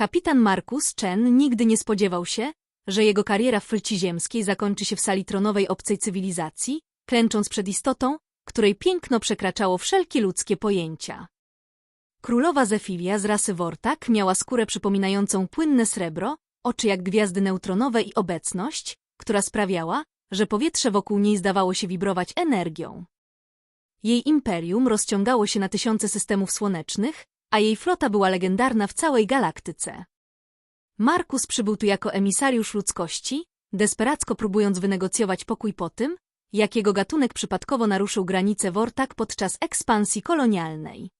Kapitan Markus Chen nigdy nie spodziewał się, że jego kariera w flci ziemskiej zakończy się w sali tronowej obcej cywilizacji, klęcząc przed istotą, której piękno przekraczało wszelkie ludzkie pojęcia. Królowa Zefilia z rasy Wortak miała skórę przypominającą płynne srebro, oczy jak gwiazdy neutronowe i obecność, która sprawiała, że powietrze wokół niej zdawało się wibrować energią. Jej imperium rozciągało się na tysiące systemów słonecznych, a jej flota była legendarna w całej galaktyce. Markus przybył tu jako emisariusz ludzkości, desperacko próbując wynegocjować pokój po tym, jak jego gatunek przypadkowo naruszył granice Wortak podczas ekspansji kolonialnej.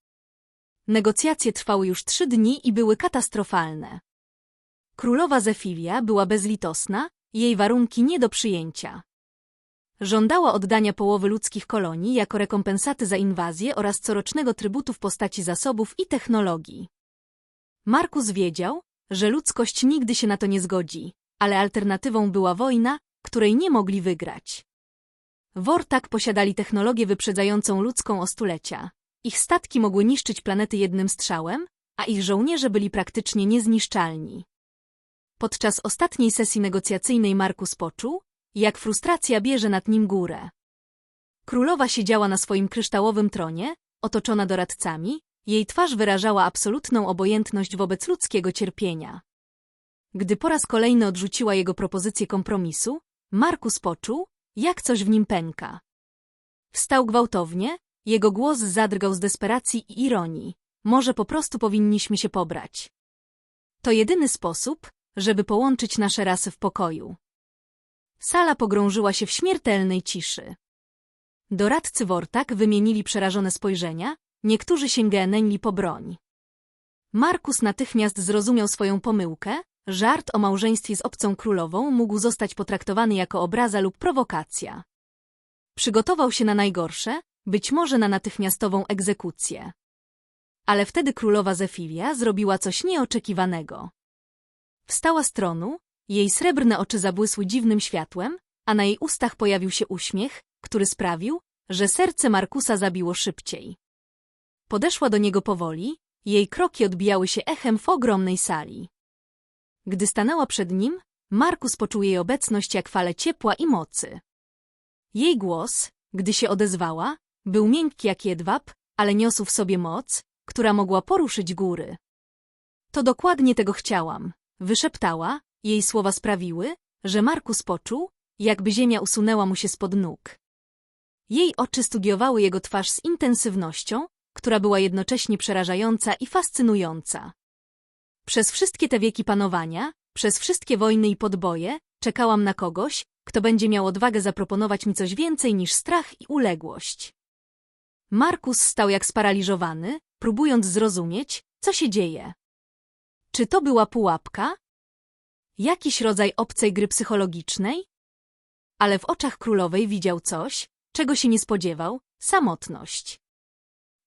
Negocjacje trwały już trzy dni i były katastrofalne. Królowa Zefilia była bezlitosna, jej warunki nie do przyjęcia. Żądała oddania połowy ludzkich kolonii jako rekompensaty za inwazję oraz corocznego trybutu w postaci zasobów i technologii. Markus wiedział, że ludzkość nigdy się na to nie zgodzi, ale alternatywą była wojna, której nie mogli wygrać. Wortak posiadali technologię wyprzedzającą ludzką o stulecia. Ich statki mogły niszczyć planety jednym strzałem, a ich żołnierze byli praktycznie niezniszczalni. Podczas ostatniej sesji negocjacyjnej Markus poczuł, jak frustracja bierze nad nim górę. Królowa siedziała na swoim kryształowym tronie, otoczona doradcami, jej twarz wyrażała absolutną obojętność wobec ludzkiego cierpienia. Gdy po raz kolejny odrzuciła jego propozycję kompromisu, Markus poczuł, jak coś w nim pęka. Wstał gwałtownie, jego głos zadrgał z desperacji i ironii. Może po prostu powinniśmy się pobrać. To jedyny sposób, żeby połączyć nasze rasy w pokoju. Sala pogrążyła się w śmiertelnej ciszy. Doradcy Wortak wymienili przerażone spojrzenia, niektórzy sięgnęli po broń. Markus natychmiast zrozumiał swoją pomyłkę, żart o małżeństwie z obcą królową mógł zostać potraktowany jako obraza lub prowokacja. Przygotował się na najgorsze, być może na natychmiastową egzekucję. Ale wtedy królowa Zefilia zrobiła coś nieoczekiwanego. Wstała z tronu, jej srebrne oczy zabłysły dziwnym światłem, a na jej ustach pojawił się uśmiech, który sprawił, że serce Markusa zabiło szybciej. Podeszła do niego powoli, jej kroki odbijały się echem w ogromnej sali. Gdy stanęła przed nim, Markus poczuł jej obecność jak fale ciepła i mocy. Jej głos, gdy się odezwała, był miękki jak jedwab, ale niosł w sobie moc, która mogła poruszyć góry. To dokładnie tego chciałam, wyszeptała, jej słowa sprawiły, że Markus poczuł, jakby ziemia usunęła mu się spod nóg. Jej oczy studiowały jego twarz z intensywnością, która była jednocześnie przerażająca i fascynująca. Przez wszystkie te wieki panowania, przez wszystkie wojny i podboje, czekałam na kogoś, kto będzie miał odwagę zaproponować mi coś więcej niż strach i uległość. Markus stał jak sparaliżowany, próbując zrozumieć, co się dzieje. Czy to była pułapka? Jakiś rodzaj obcej gry psychologicznej? Ale w oczach królowej widział coś, czego się nie spodziewał, samotność.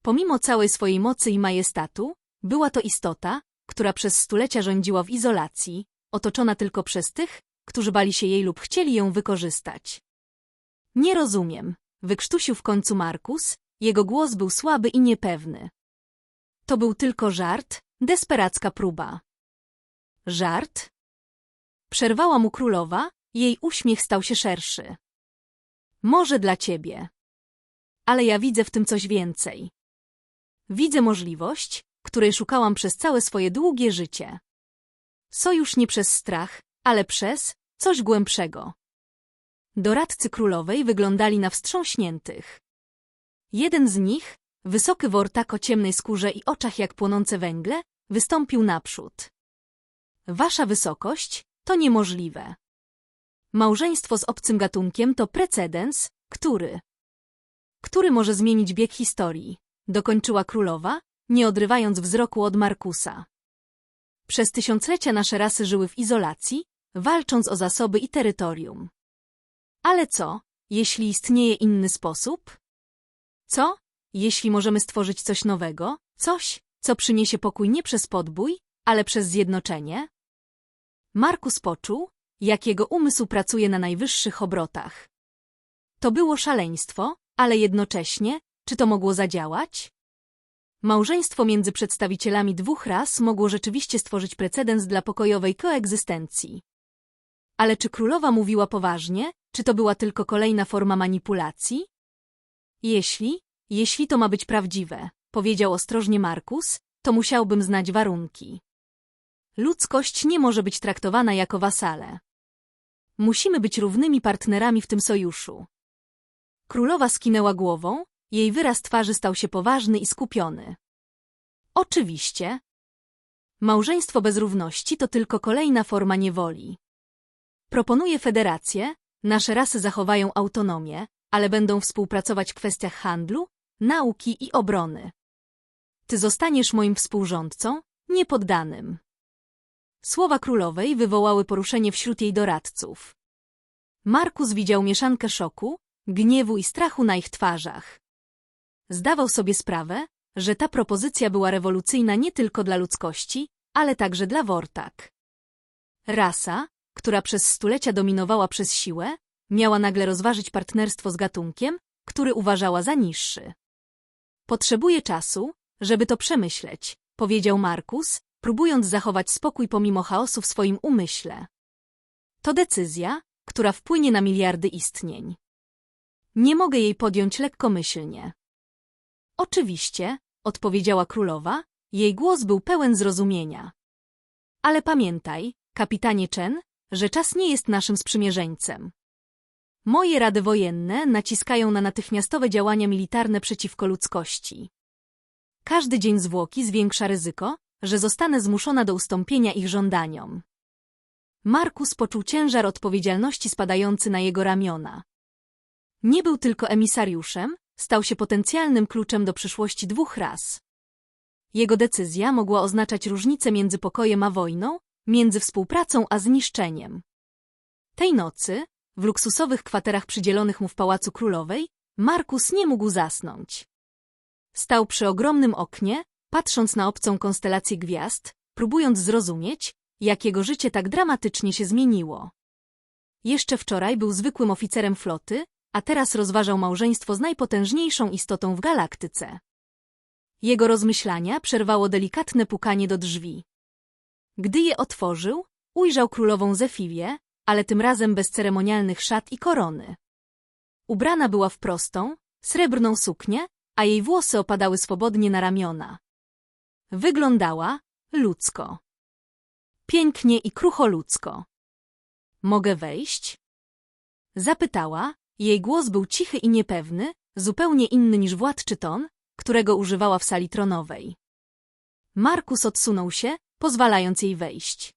Pomimo całej swojej mocy i majestatu, była to istota, która przez stulecia rządziła w izolacji, otoczona tylko przez tych, którzy bali się jej lub chcieli ją wykorzystać. Nie rozumiem, wykrztusił w końcu Markus, jego głos był słaby i niepewny. To był tylko żart, desperacka próba. Żart? Przerwała mu królowa, jej uśmiech stał się szerszy. Może dla ciebie. Ale ja widzę w tym coś więcej. Widzę możliwość, której szukałam przez całe swoje długie życie. Sojusz nie przez strach, ale przez coś głębszego. Doradcy królowej wyglądali na wstrząśniętych. Jeden z nich, wysoky wortak o ciemnej skórze i oczach jak płonące węgle, wystąpił naprzód. Wasza wysokość, to niemożliwe. Małżeństwo z obcym gatunkiem to precedens, który... który może zmienić bieg historii, dokończyła królowa, nie odrywając wzroku od Markusa. Przez tysiąclecia nasze rasy żyły w izolacji, walcząc o zasoby i terytorium. Ale co, jeśli istnieje inny sposób? Co, jeśli możemy stworzyć coś nowego, coś, co przyniesie pokój nie przez podbój, ale przez zjednoczenie? Markus poczuł, jak jego umysł pracuje na najwyższych obrotach. To było szaleństwo, ale jednocześnie, czy to mogło zadziałać? Małżeństwo między przedstawicielami dwóch ras mogło rzeczywiście stworzyć precedens dla pokojowej koegzystencji. Ale czy królowa mówiła poważnie, czy to była tylko kolejna forma manipulacji? Jeśli, jeśli to ma być prawdziwe, powiedział ostrożnie Markus, to musiałbym znać warunki. Ludzkość nie może być traktowana jako wasale. Musimy być równymi partnerami w tym sojuszu. Królowa skinęła głową, jej wyraz twarzy stał się poważny i skupiony. Oczywiście. Małżeństwo bez równości to tylko kolejna forma niewoli. Proponuję federację, nasze rasy zachowają autonomię, ale będą współpracować w kwestiach handlu, nauki i obrony. Ty zostaniesz moim współrządcą, niepoddanym. Słowa królowej wywołały poruszenie wśród jej doradców. Markus widział mieszankę szoku, gniewu i strachu na ich twarzach. Zdawał sobie sprawę, że ta propozycja była rewolucyjna nie tylko dla ludzkości, ale także dla Wortak. Rasa, która przez stulecia dominowała przez siłę, miała nagle rozważyć partnerstwo z gatunkiem, który uważała za niższy. Potrzebuję czasu, żeby to przemyśleć, powiedział Markus, próbując zachować spokój pomimo chaosu w swoim umyśle. To decyzja, która wpłynie na miliardy istnień. Nie mogę jej podjąć lekkomyślnie. Oczywiście, odpowiedziała królowa, jej głos był pełen zrozumienia. Ale pamiętaj, kapitanie Chen, że czas nie jest naszym sprzymierzeńcem. Moje rady wojenne naciskają na natychmiastowe działania militarne przeciwko ludzkości. Każdy dzień zwłoki zwiększa ryzyko, że zostanę zmuszona do ustąpienia ich żądaniom. Markus poczuł ciężar odpowiedzialności spadający na jego ramiona. Nie był tylko emisariuszem, stał się potencjalnym kluczem do przyszłości dwóch ras. Jego decyzja mogła oznaczać różnicę między pokojem a wojną, między współpracą a zniszczeniem. Tej nocy, w luksusowych kwaterach przydzielonych mu w Pałacu Królowej, Markus nie mógł zasnąć. Stał przy ogromnym oknie, patrząc na obcą konstelację gwiazd, próbując zrozumieć, jak jego życie tak dramatycznie się zmieniło. Jeszcze wczoraj był zwykłym oficerem floty, a teraz rozważał małżeństwo z najpotężniejszą istotą w galaktyce. Jego rozmyślania przerwało delikatne pukanie do drzwi. Gdy je otworzył, ujrzał królową Zefilię, ale tym razem bez ceremonialnych szat i korony. Ubrana była w prostą, srebrną suknię, a jej włosy opadały swobodnie na ramiona. Wyglądała ludzko. Pięknie i krucholudzko. Mogę wejść? Zapytała, jej głos był cichy i niepewny, zupełnie inny niż władczy ton, którego używała w sali tronowej. Markus odsunął się, pozwalając jej wejść.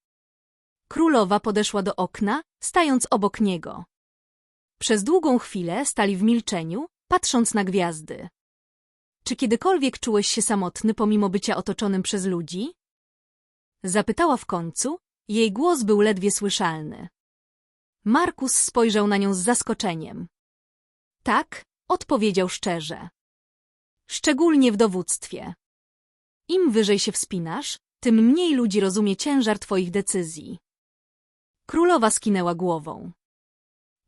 Królowa podeszła do okna, stając obok niego. Przez długą chwilę stali w milczeniu, patrząc na gwiazdy. Czy kiedykolwiek czułeś się samotny pomimo bycia otoczonym przez ludzi? Zapytała w końcu, jej głos był ledwie słyszalny. Markus spojrzał na nią z zaskoczeniem. Tak, odpowiedział szczerze. Szczególnie w dowództwie. Im wyżej się wspinasz, tym mniej ludzi rozumie ciężar twoich decyzji. Królowa skinęła głową.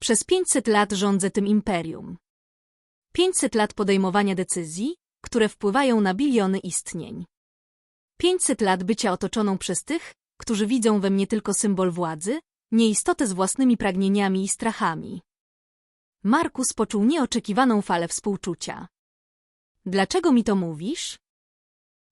Przez pięćset lat rządzę tym imperium. Pięćset lat podejmowania decyzji, które wpływają na biliony istnień. Pięćset lat bycia otoczoną przez tych, którzy widzą we mnie tylko symbol władzy, nieistotę z własnymi pragnieniami i strachami. Markus poczuł nieoczekiwaną falę współczucia. Dlaczego mi to mówisz?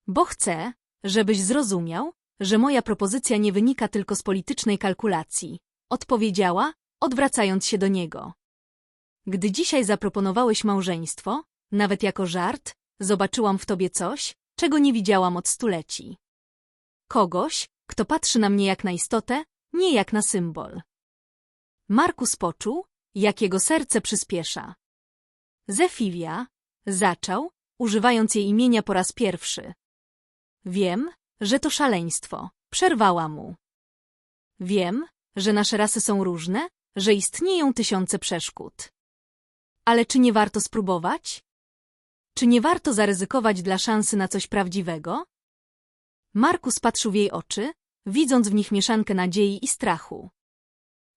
Bo chcę, żebyś zrozumiał, że moja propozycja nie wynika tylko z politycznej kalkulacji, odpowiedziała, odwracając się do niego. Gdy dzisiaj zaproponowałeś małżeństwo, nawet jako żart, zobaczyłam w tobie coś, czego nie widziałam od stuleci. Kogoś, kto patrzy na mnie jak na istotę, nie jak na symbol. Markus poczuł, jak jego serce przyspiesza. Zefilia zaczął, używając jej imienia po raz pierwszy. Wiem, że to szaleństwo, przerwała mu. Wiem, że nasze rasy są różne, że istnieją tysiące przeszkód. Ale czy nie warto spróbować? Czy nie warto zaryzykować dla szansy na coś prawdziwego? Markus patrzył w jej oczy, widząc w nich mieszankę nadziei i strachu.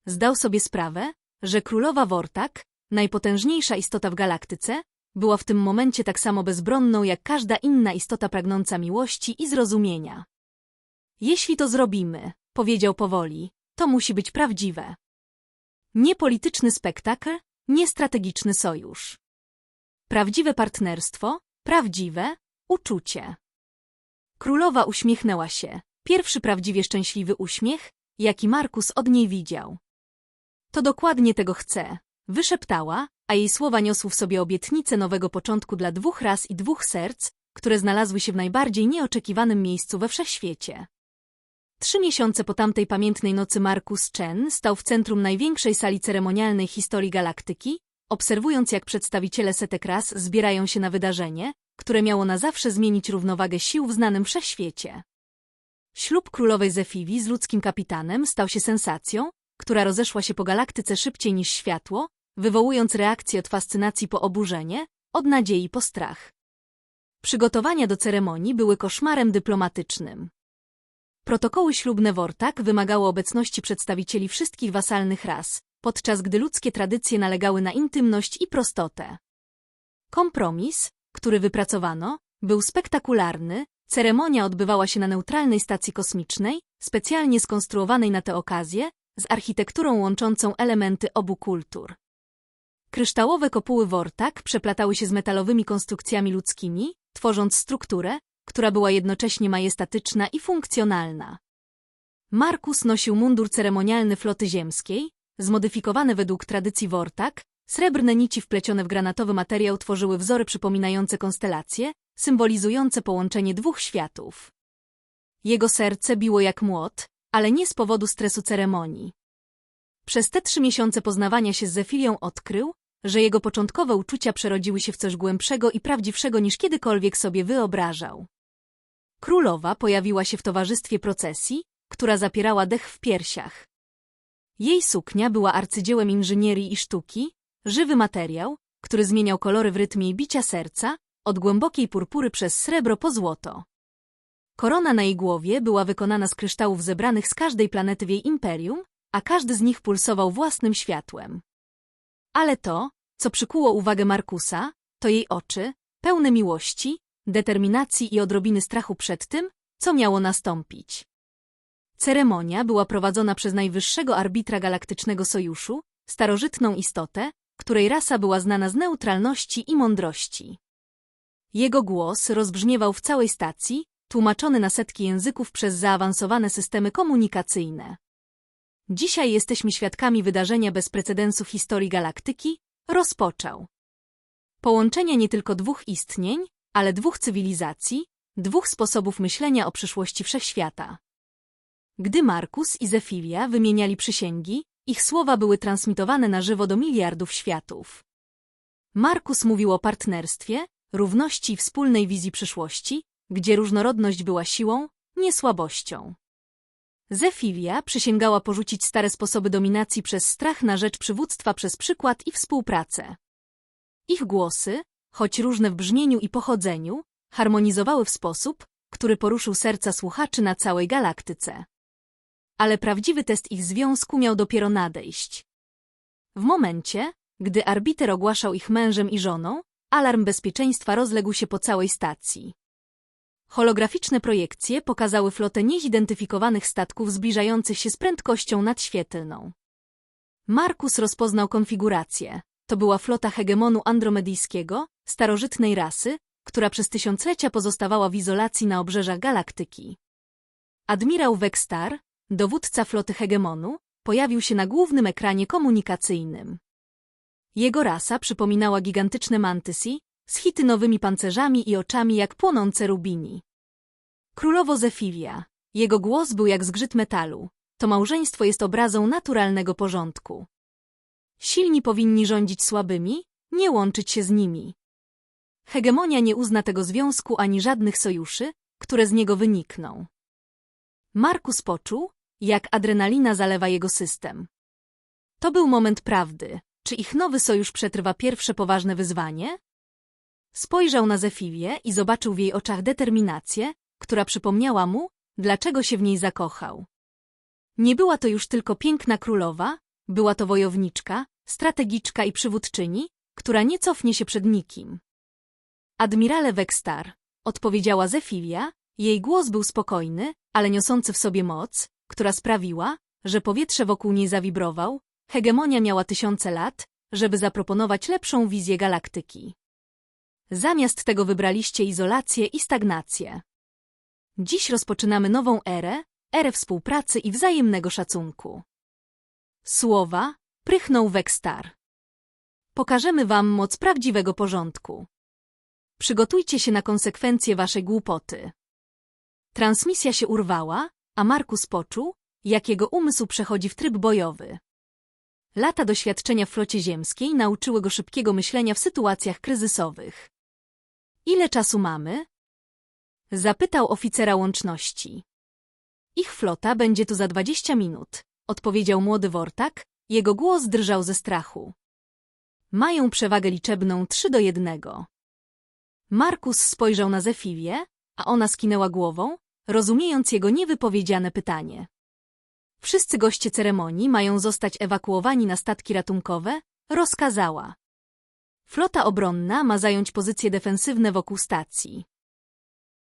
Zdał sobie sprawę, że królowa Wortak, najpotężniejsza istota w galaktyce, była w tym momencie tak samo bezbronną jak każda inna istota pragnąca miłości i zrozumienia. Jeśli to zrobimy, powiedział powoli, to musi być prawdziwe. Nie polityczny spektakl, nie strategiczny sojusz. Prawdziwe partnerstwo, prawdziwe uczucie. Królowa uśmiechnęła się, pierwszy prawdziwie szczęśliwy uśmiech, jaki Markus od niej widział. To dokładnie tego chce, wyszeptała, a jej słowa niosły w sobie obietnicę nowego początku dla dwóch ras i dwóch serc, które znalazły się w najbardziej nieoczekiwanym miejscu we wszechświecie. Trzy miesiące po tamtej pamiętnej nocy Markus Chen stał w centrum największej sali ceremonialnej historii galaktyki, obserwując jak przedstawiciele setek ras zbierają się na wydarzenie, które miało na zawsze zmienić równowagę sił w znanym wszechświecie. Ślub królowej Zefiwi z ludzkim kapitanem stał się sensacją, która rozeszła się po galaktyce szybciej niż światło, wywołując reakcję od fascynacji po oburzenie, od nadziei po strach. Przygotowania do ceremonii były koszmarem dyplomatycznym. Protokoły ślubne Wortak wymagały obecności przedstawicieli wszystkich wasalnych ras, podczas gdy ludzkie tradycje nalegały na intymność i prostotę. Kompromis, który wypracowano, był spektakularny, ceremonia odbywała się na neutralnej stacji kosmicznej, specjalnie skonstruowanej na tę okazję, z architekturą łączącą elementy obu kultur. Kryształowe kopuły Wortak przeplatały się z metalowymi konstrukcjami ludzkimi, tworząc strukturę, która była jednocześnie majestatyczna i funkcjonalna. Markus nosił mundur ceremonialny floty ziemskiej, zmodyfikowany według tradycji Wortak, srebrne nici wplecione w granatowy materiał tworzyły wzory przypominające konstelacje, symbolizujące połączenie dwóch światów. Jego serce biło jak młot, ale nie z powodu stresu ceremonii. Przez te trzy miesiące poznawania się z Zefilią odkrył, że jego początkowe uczucia przerodziły się w coś głębszego i prawdziwszego niż kiedykolwiek sobie wyobrażał. Królowa pojawiła się w towarzystwie procesji, która zapierała dech w piersiach. Jej suknia była arcydziełem inżynierii i sztuki, żywy materiał, który zmieniał kolory w rytmie bicia serca, od głębokiej purpury przez srebro po złoto. Korona na jej głowie była wykonana z kryształów zebranych z każdej planety w jej imperium, a każdy z nich pulsował własnym światłem. Ale to, co przykuło uwagę Markusa, to jej oczy, pełne miłości, determinacji i odrobiny strachu przed tym, co miało nastąpić. Ceremonia była prowadzona przez najwyższego arbitra Galaktycznego Sojuszu, starożytną istotę, której rasa była znana z neutralności i mądrości. Jego głos rozbrzmiewał w całej stacji, tłumaczony na setki języków przez zaawansowane systemy komunikacyjne. Dzisiaj jesteśmy świadkami wydarzenia bez precedensu historii galaktyki, rozpoczął. Połączenia nie tylko dwóch istnień, ale dwóch cywilizacji, dwóch sposobów myślenia o przyszłości wszechświata. Gdy Markus i Zefilia wymieniali przysięgi, ich słowa były transmitowane na żywo do miliardów światów. Markus mówił o partnerstwie, równości i wspólnej wizji przyszłości, gdzie różnorodność była siłą, nie słabością. Zefilia przysięgała porzucić stare sposoby dominacji przez strach na rzecz przywództwa przez przykład i współpracę. Ich głosy, choć różne w brzmieniu i pochodzeniu, harmonizowały w sposób, który poruszył serca słuchaczy na całej galaktyce. Ale prawdziwy test ich związku miał dopiero nadejść. W momencie, gdy arbiter ogłaszał ich mężem i żoną, alarm bezpieczeństwa rozległ się po całej stacji. Holograficzne projekcje pokazały flotę niezidentyfikowanych statków zbliżających się z prędkością nadświetlną. Markus rozpoznał konfigurację. To była flota hegemonu andromedyjskiego, starożytnej rasy, która przez tysiąclecia pozostawała w izolacji na obrzeżach galaktyki. Admirał Wekstar, dowódca floty hegemonu, pojawił się na głównym ekranie komunikacyjnym. Jego rasa przypominała gigantyczne mantysy, z hitynowymi pancerzami i oczami jak płonące rubini. Królowo Zefilia. Jego głos był jak zgrzyt metalu. To małżeństwo jest obrazą naturalnego porządku. Silni powinni rządzić słabymi, nie łączyć się z nimi. Hegemonia nie uzna tego związku ani żadnych sojuszy, które z niego wynikną. Markus poczuł, jak adrenalina zalewa jego system. To był moment prawdy. Czy ich nowy sojusz przetrwa pierwsze poważne wyzwanie? Spojrzał na Zefilię i zobaczył w jej oczach determinację, która przypomniała mu, dlaczego się w niej zakochał. Nie była to już tylko piękna królowa, była to wojowniczka, strategiczka i przywódczyni, która nie cofnie się przed nikim. Admirale Wekstar, odpowiedziała Zefilia, jej głos był spokojny, ale niosący w sobie moc, która sprawiła, że powietrze wokół niej zawibrował, hegemonia miała tysiące lat, żeby zaproponować lepszą wizję galaktyki. Zamiast tego wybraliście izolację i stagnację. Dziś rozpoczynamy nową erę, erę współpracy i wzajemnego szacunku. Słowa prychnął Wekstar. Pokażemy wam moc prawdziwego porządku. Przygotujcie się na konsekwencje waszej głupoty. Transmisja się urwała, a Markus poczuł, jak jego umysł przechodzi w tryb bojowy. Lata doświadczenia w flocie ziemskiej nauczyły go szybkiego myślenia w sytuacjach kryzysowych. Ile czasu mamy? Zapytał oficera łączności. Ich flota będzie tu za dwadzieścia minut, odpowiedział młody Wortak, jego głos drżał ze strachu. Mają przewagę liczebną trzy do jednego. Markus spojrzał na Zefilię, a ona skinęła głową, rozumiejąc jego niewypowiedziane pytanie. Wszyscy goście ceremonii mają zostać ewakuowani na statki ratunkowe, rozkazała. Flota obronna ma zająć pozycje defensywne wokół stacji.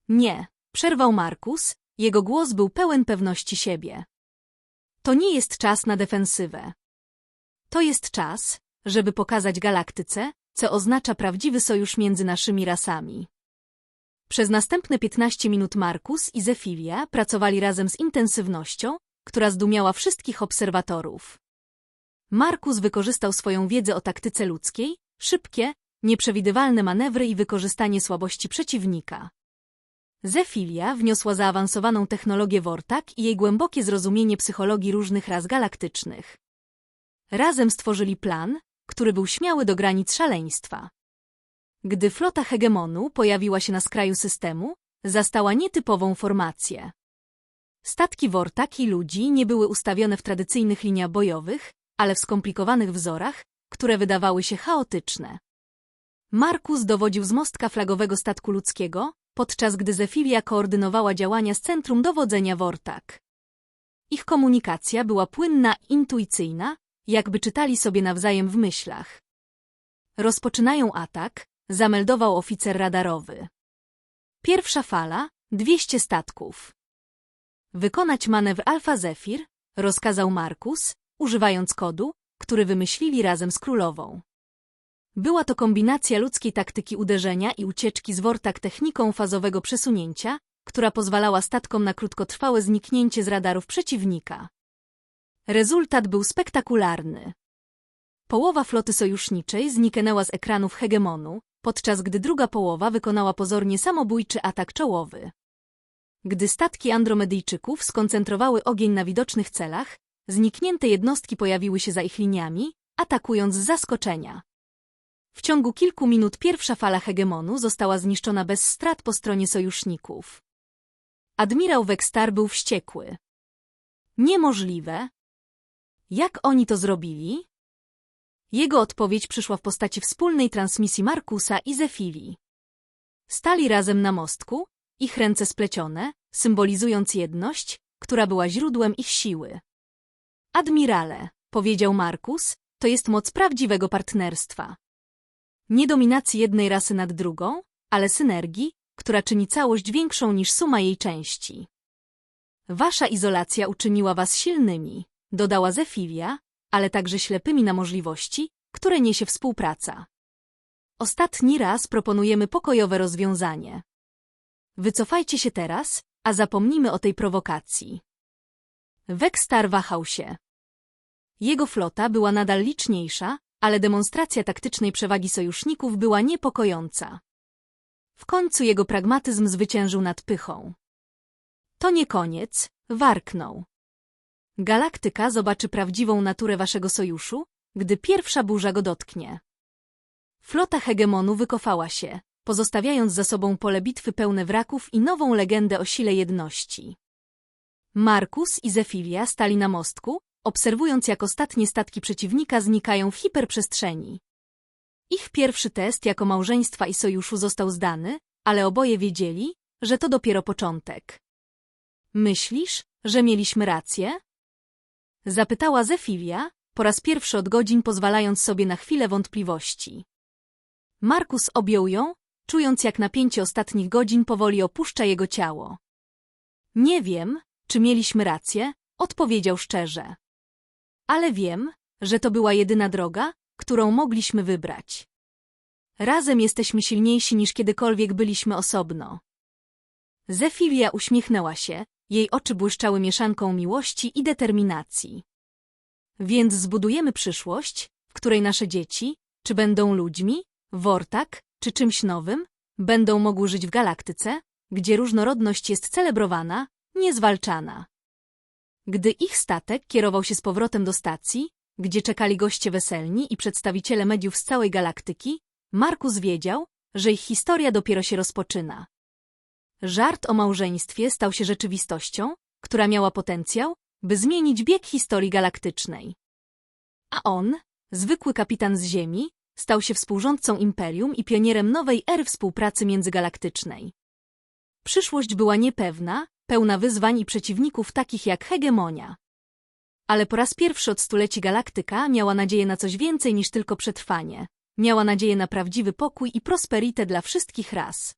Nie, przerwał Markus, jego głos był pełen pewności siebie. To nie jest czas na defensywę. To jest czas, żeby pokazać galaktyce, co oznacza prawdziwy sojusz między naszymi rasami. Przez następne 15 minut Markus i Zefilia pracowali razem z intensywnością, która zdumiała wszystkich obserwatorów. Markus wykorzystał swoją wiedzę o taktyce ludzkiej, szybkie, nieprzewidywalne manewry i wykorzystanie słabości przeciwnika. Zefilia wniosła zaawansowaną technologię Wortak i jej głębokie zrozumienie psychologii różnych ras galaktycznych. Razem stworzyli plan, który był śmiały do granic szaleństwa. Gdy flota hegemonu pojawiła się na skraju systemu, zastała nietypową formację. Statki Wortak i ludzi nie były ustawione w tradycyjnych liniach bojowych, ale w skomplikowanych wzorach, które wydawały się chaotyczne. Markus dowodził z mostka flagowego statku ludzkiego, podczas gdy Zefilia koordynowała działania z centrum dowodzenia Wortak. Ich komunikacja była płynna intuicyjna, jakby czytali sobie nawzajem w myślach. Rozpoczynają atak, zameldował oficer radarowy. Pierwsza fala, 200 statków. Wykonać manewr Alfa Zephyr, rozkazał Markus, używając kodu, który wymyślili razem z królową. Była to kombinacja ludzkiej taktyki uderzenia i ucieczki z wortak techniką fazowego przesunięcia, która pozwalała statkom na krótkotrwałe zniknięcie z radarów przeciwnika. Rezultat był spektakularny. Połowa floty sojuszniczej zniknęła z ekranów hegemonu, podczas gdy druga połowa wykonała pozornie samobójczy atak czołowy. Gdy statki Andromedyjczyków skoncentrowały ogień na widocznych celach, zniknięte jednostki pojawiły się za ich liniami, atakując z zaskoczenia. W ciągu kilku minut pierwsza fala hegemonu została zniszczona bez strat po stronie sojuszników. Admirał Wekstar był wściekły. Niemożliwe. Jak oni to zrobili? Jego odpowiedź przyszła w postaci wspólnej transmisji Markusa i Zefili. Stali razem na mostku, ich ręce splecione, symbolizując jedność, która była źródłem ich siły. Admirale, powiedział Markus, to jest moc prawdziwego partnerstwa. Nie dominacji jednej rasy nad drugą, ale synergii, która czyni całość większą niż suma jej części. Wasza izolacja uczyniła was silnymi, dodała Zefilia, ale także ślepymi na możliwości, które niesie współpraca. Ostatni raz proponujemy pokojowe rozwiązanie. Wycofajcie się teraz, a zapomnimy o tej prowokacji. Wekstar wahał się. Jego flota była nadal liczniejsza, ale demonstracja taktycznej przewagi sojuszników była niepokojąca. W końcu jego pragmatyzm zwyciężył nad pychą. To nie koniec, warknął. Galaktyka zobaczy prawdziwą naturę waszego sojuszu, gdy pierwsza burza go dotknie. Flota hegemonu wykofała się, pozostawiając za sobą pole bitwy pełne wraków i nową legendę o sile jedności. Markus i Zefilia stali na mostku, obserwując jak ostatnie statki przeciwnika znikają w hiperprzestrzeni. Ich pierwszy test jako małżeństwa i sojuszu został zdany, ale oboje wiedzieli, że to dopiero początek. Myślisz, że mieliśmy rację? Zapytała Zefilia, po raz pierwszy od godzin pozwalając sobie na chwilę wątpliwości. Markus objął ją, czując jak napięcie ostatnich godzin powoli opuszcza jego ciało. Nie wiem, czy mieliśmy rację, odpowiedział szczerze. Ale wiem, że to była jedyna droga, którą mogliśmy wybrać. Razem jesteśmy silniejsi niż kiedykolwiek byliśmy osobno. Zefilia uśmiechnęła się, jej oczy błyszczały mieszanką miłości i determinacji. Więc zbudujemy przyszłość, w której nasze dzieci, czy będą ludźmi, wortak, czy czymś nowym, będą mogły żyć w galaktyce, gdzie różnorodność jest celebrowana, niezwalczana. Gdy ich statek kierował się z powrotem do stacji, gdzie czekali goście weselni i przedstawiciele mediów z całej galaktyki, Markus wiedział, że ich historia dopiero się rozpoczyna. Żart o małżeństwie stał się rzeczywistością, która miała potencjał, by zmienić bieg historii galaktycznej. A on, zwykły kapitan z Ziemi, stał się współrządcą imperium i pionierem nowej ery współpracy międzygalaktycznej. Przyszłość była niepewna, pełna wyzwań i przeciwników takich jak hegemonia. Ale po raz pierwszy od stuleci galaktyka miała nadzieję na coś więcej niż tylko przetrwanie. Miała nadzieję na prawdziwy pokój i prosperitę dla wszystkich ras.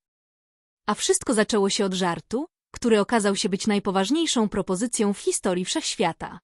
A wszystko zaczęło się od żartu, który okazał się być najpoważniejszą propozycją w historii wszechświata.